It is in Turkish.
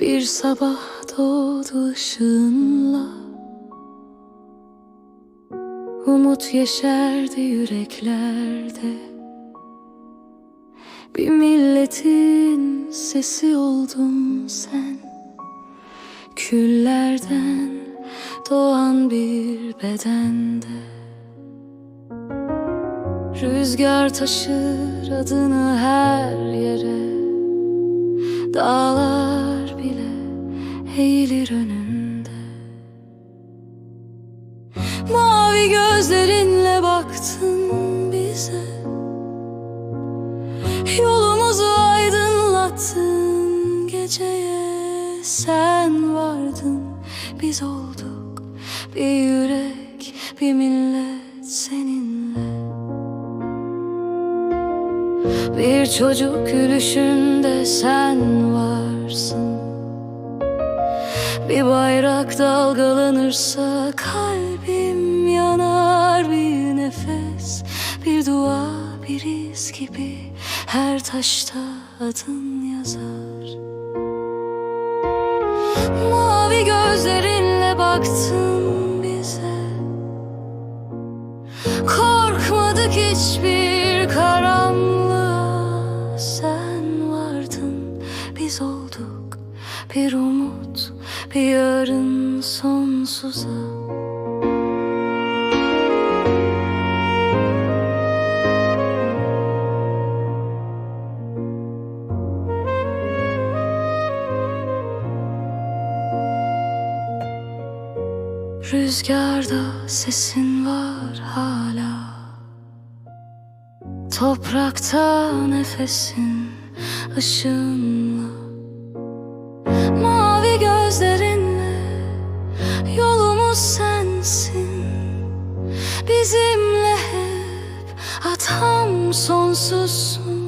Bir sabah doğdu ışığınla Umut yeşerdi yüreklerde. Bir milletin sesi oldun sen. Küllerden doğan bir bedende. Rüzgar taşır adını her yere. Dağlar eğilir önünde. Mavi gözlerinle baktın bize. Yolumuzu aydınlattın geceye Sen vardın. Biz olduk bir yürek bir millet seninle. Bir çocuk gülüşünde sen Bir bayrak dalgalanırsa kalbim yanar Bir nefes, bir dua, bir iz gibi Her taşta adın yazar. Mavi gözlerinle baktın bize. Korkmadık hiçbir karanlığa Sen vardın biz olduk Bir umut yarın sonsuza. Rüzgarda sesin var hala. Toprakta nefesin ışığınla yolumuz sensin. Bizimle hep atam sonsuzsun